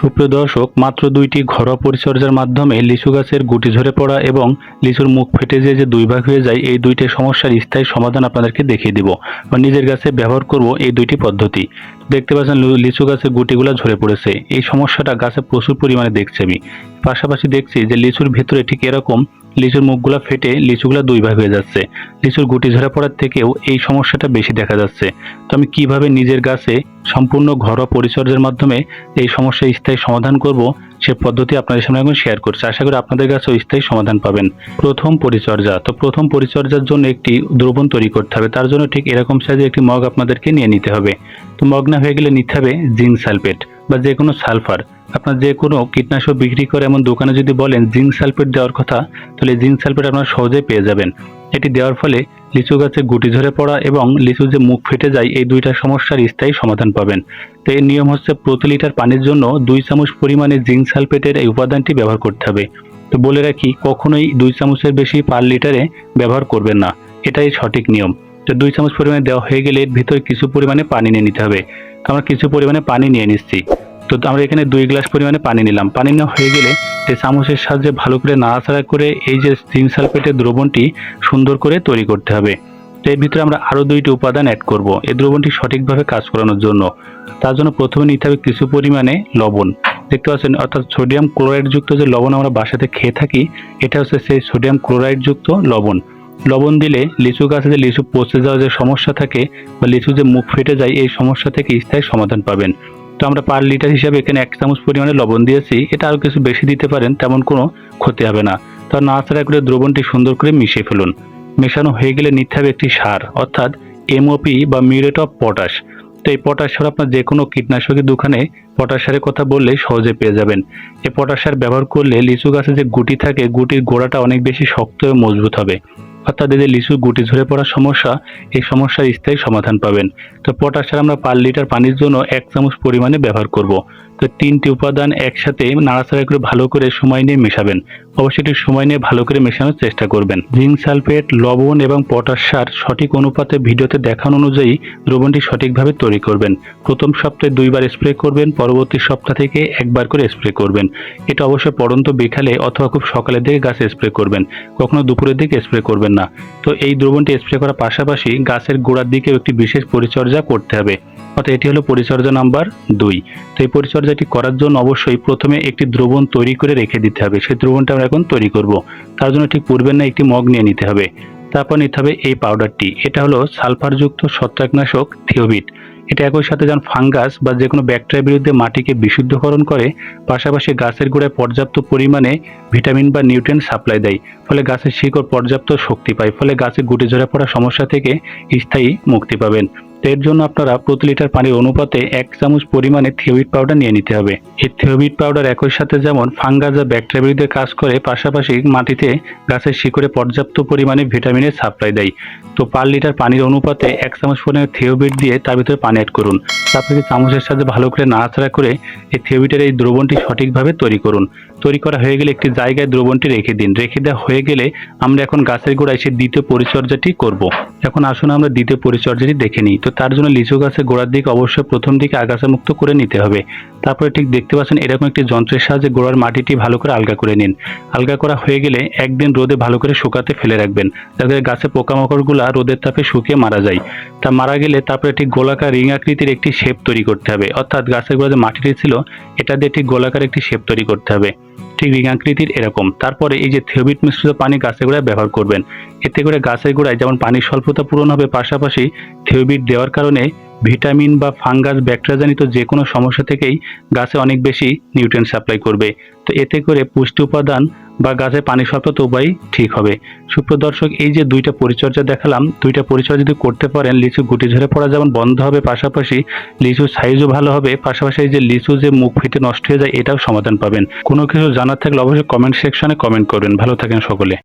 সুপ্রিয় দর্শক, মাত্র দুইটি ঘরোয়া পরিচর্যার মাধ্যমে লিচু গাছের গুটি ঝরে পড়া এবং লিচুর মুখ ফেটে যেয়ে যে দুই ভাগ হয়ে যায়, এই দুইটি সমস্যার স্থায়ী সমাধান আপনাদেরকে দেখিয়ে দিব। বা নিজের গাছে ব্যবহার করব এই দুইটি পদ্ধতি। দেখতে পাচ্ছেন লিচু গাছের গুটিগুলো ঝরে পড়েছে। এই সমস্যাটা গাছে প্রচুর পরিমাণে দেখছি আমি। পাশাপাশি দেখছি যে লিচুর ভেতরে ঠিক এরকম লিচুর মুখগুলা ফেটে লিচুগুলা দুই ভাগ হয়ে যাচ্ছে। লিচুর গুটি ঝরে পড়ার থেকেও এই সমস্যাটা বেশি দেখা যাচ্ছে। তো আমি কীভাবে নিজের গাছে সম্পূর্ণ ঘরোয়া পরিচর্যার মাধ্যমে এই সমস্যার স্থায়ী সমাধান করব, সে পদ্ধতি আপনাদের সামনে এখন শেয়ার করছি। আশা করি আপনাদের কাছেও স্থায়ী সমাধান পাবেন। প্রথম পরিচর্যা। তো প্রথম পরিচর্যার জন্য একটি দ্রবণ তৈরি করতে হবে। তার জন্য ঠিক এরকম সাইজের একটি মগ আপনাদেরকে নিয়ে নিতে হবে। তো মগ না হয়ে গেলে নিতে হবে জিঙ্ক সালফেট। বা যে কোনো সালফার, আপনার যে কোনো কীটনাশক বিক্রি করে এমন দোকানে যদি বলেন জিঙ্ক সালফেট দেওয়ার কথা, তাহলে জিঙ্ক সালফেট আপনারা সহজেই পেয়ে যাবেন। এটি দেওয়ার ফলে লিচু গাছে গুটি ঝরে পড়া এবং লিচু যে মুখ ফেটে যায়, এই দুইটা সমস্যার স্থায়ী সমাধান পাবেন। তো এর নিয়ম হচ্ছে প্রতি লিটার পানির জন্য দুই চামচ পরিমাণে জিঙ্ক সালফেটের এই উপাদানটি ব্যবহার করতে হবে। তো বলে রাখি, কখনোই দুই চামচের বেশি পার লিটারে ব্যবহার করবেন না। এটাই সঠিক নিয়ম। তো দুই চামচ পরিমাণে দেওয়া হয়ে গেলে এর ভিতরে কিছু পরিমাণে পানি নিয়ে নিতে হবে। আমরা কিছু পরিমাণে পানি নিয়ে নিচ্ছি। তো আমরা এখানে দুই গ্লাস পরিমাণে পানি নিলাম। পানি নেওয়া হয়ে গেলে এই চামচের সাহায্যে ভালো করে নাড়াচাড়া করে এই যে জিঙ্ক সালফেটের দ্রবণটি সুন্দর করে তৈরি করতে হবে। তো এর ভিতরে আমরা আরও দুইটি উপাদান অ্যাড করব। এই দ্রবণটি সঠিকভাবে কাজ করানোর জন্য। তার জন্য প্রথমে নিতে হবে কিছু পরিমাণে লবণ। দেখতে পাচ্ছেন, অর্থাৎ সোডিয়াম ক্লোরাইডযুক্ত যে লবণ আমরা বাসাতে খেয়ে থাকি, এটা হচ্ছে সেই সোডিয়াম ক্লোরাইডযুক্ত লবণ। লবণ দিলে লিচু গাছে যে লিচু পচে যাওয়ার যে সমস্যা থাকে বা লিচু যে মুখ ফেটে যায়, এই সমস্যা থেকে স্থায়ী সমাধান পাবেন। তো আমরা পার লিটার হিসাবে এখানে এক চামচ পরিমাণে লবণ দিয়েছি। এটা আরও কিছু বেশি দিতে পারেন, তেমন কোনো ক্ষতি হবে না। তো নাড়াচাড়া করে দ্রবণটি সুন্দর করে মিশিয়ে ফেলুন। মেশানো হয়ে গেলে নিতে হবে একটি সার, অর্থাৎ এমওপি বা মিউরেট অফ পটাশ। তো এই পটাশ সার আপনার যে কোনো কীটনাশকের দোকানে পটাশ সারের কথা বললে সহজে পেয়ে যাবেন। এই পটাশ সার ব্যবহার করলে লিচু গাছে যে গুটি থাকে, গুটির গোড়াটা অনেক বেশি শক্ত ও মজবুত হবে। অর্থাৎ এদের লিচু গুটি ঝরে পড়ার সমস্যা, এই সমস্যার স্থায়ী সমাধান পাবেন। তো পটাশ আমরা পার লিটার পানির জন্য এক চামচ পরিমাণে ব্যবহার করব। তো তিনটি উপাদান একসাথে নাড়াচাড়া করে ভালো করে সময় নিয়ে মেশাবেন। অবশ্যই একটু সময় নিয়ে ভালো করে মেশানোর চেষ্টা করবেন। জিঙ্ক সালফেট, লবণ এবং পটাশ সার সঠিক অনুপাতে ভিডিওতে দেখানো অনুযায়ী দ্রবণটি সঠিকভাবে তৈরি করবেন। প্রথম সপ্তাহে দুইবার স্প্রে করবেন, পরবর্তী সপ্তাহ থেকে একবার করে স্প্রে করবেন। এটা অবশ্যই পড়ন্ত বিকালে অথবা খুব সকালের দিকে গাছে স্প্রে করবেন, কখনো দুপুরের দিকে স্প্রে করবেন না। তো এই দ্রবণটি স্প্রে করার পাশাপাশি গাছের গোড়ার দিকেও একটি বিশেষ পরিচর্যা করতে হবে। অর্থাৎ এটি হলো পরিচর্যা নাম্বার দুই। তো এই পরিচর্যাটি করার জন্য অবশ্যই প্রথমে একটি দ্রবণ তৈরি করে রেখে দিতে হবে। সেই দ্রবণটা আমরা এখন তৈরি করব। তার জন্য ঠিক পূর্বের না একটি মগ নিয়ে নিতে হবে। তারপর নিতে হবে এই পাউডারটি। এটা হলো সালফারযুক্ত ছত্রাকনাশক থিওবিট। এটা একই সাথে যেমন ফাঙ্গাস বা যে কোনো ব্যাকটেরিয়ার বিরুদ্ধে মাটিকে বিশুদ্ধকরণ করে, পাশাপাশি গাছের গোড়ায় পর্যাপ্ত পরিমাণে ভিটামিন বা নিউট্রিয়েন্ট সাপ্লাই দেয়। ফলে গাছের শিকড় পর্যাপ্ত শক্তি পায়। ফলে গাছে গুটি ঝরে পড়া সমস্যা থেকে স্থায়ী মুক্তি পাবেন। এর জন্য আপনারা প্রতি লিটার পানির অনুপাতে এক চামচ পরিমাণে থিওবিট পাউডার নিয়ে নিতে হবে। এই থিওবিট পাউডার একই সাথে যেমন ফাঙ্গাস বা ব্যাকটেরিয়ার বিরুদ্ধে কাজ করে, পাশাপাশি মাটিতে গাছের শিকড়ে পর্যাপ্ত পরিমাণে ভিটামিনের সাপ্লাই দেয়। তো পার লিটার পানির অনুপাতে এক চামচ পরিমাণে থিওবিট দিয়ে তার ভিতরে পানি অ্যাড করুন। তারপরে চামচের সাথে ভালো করে নাড়াচাড়া করে এই থিওবিটের এই দ্রবণটি সঠিকভাবে তৈরি করুন। তৈরি করা হয়ে গেলে একটি জায়গায় দ্রবণটি রেখে দিন। রেখে দেওয়া হয়ে গেলে আমরা এখন গাছের গোড়ায় সে দ্বিতীয় পরিচর্যাটি করব। এখন আসুন আমরা দ্বিতীয় পরিচর্যাটি দেখে নিই। তো তার জন্য লিচু গাছের গোড়ার দিকে অবশ্যই প্রথম দিকে আগাছামুক্ত করে নিতে হবে। তারপরে ঠিক দেখতে পাচ্ছেন এরকম একটি যন্ত্রের সাহায্যে গোড়ার মাটিটি ভালো করে আলগা করে নিন। আলগা করা হয়ে গেলে একদিন রোদে ভালো করে শুকাতে ফেলে রাখবেন। যাতে গাছে পোকামাকড়গুলো রোদের তাপে শুকিয়ে মারা যায়। তা মারা গেলে তারপরে ঠিক গোলাকার রিং আকৃতির একটি শেপ তৈরি করতে হবে। অর্থাৎ গাছের গোড়া যে মাটিটি ছিল, এটা দিয়ে ঠিক গোলাকার একটি শেপ তৈরি করতে হবে। ঠিক রিং আকৃতির এরকম। তারপরে এই যে থিওবিট মিশ্রিত পানি গাছের গোড়ায় ব্যবহার করবেন। এতে করে গাছের গোড়ায় যেমন পানির স্বল্পতা পূরণ হবে, পাশাপাশি থিওবিট দেওয়ার কারণে ভিটামিন বা ফাঙ্গাস, ব্যাকটেরিয়াজনিত যে কোনো সমস্যা থেকেই গাছে অনেক বেশি নিউট্রিয়েন্ট সাপ্লাই করবে। তো এতে করে পুষ্টি উপাদান বা গাছের পানি স্বল্পতা উপায় ঠিক হবে। সুপ্রিয় দর্শক, এই যে দুইটা পরিচর্যা দেখালাম, দুইটা পরিচর্যা যদি করতে পারেন, লিচু গুটি ঝরে পড়া যেমন বন্ধ হবে, পাশাপাশি লিচুর সাইজও ভালো হবে, পাশাপাশি এই যে লিচু যে মুখ ফেটে নষ্ট হয়ে যায়, এটাও সমাধান পাবেন। কোনো কিছু জানার থাকলে অবশ্যই কমেন্ট সেকশনে কমেন্ট করবেন। ভালো থাকেন সকলে।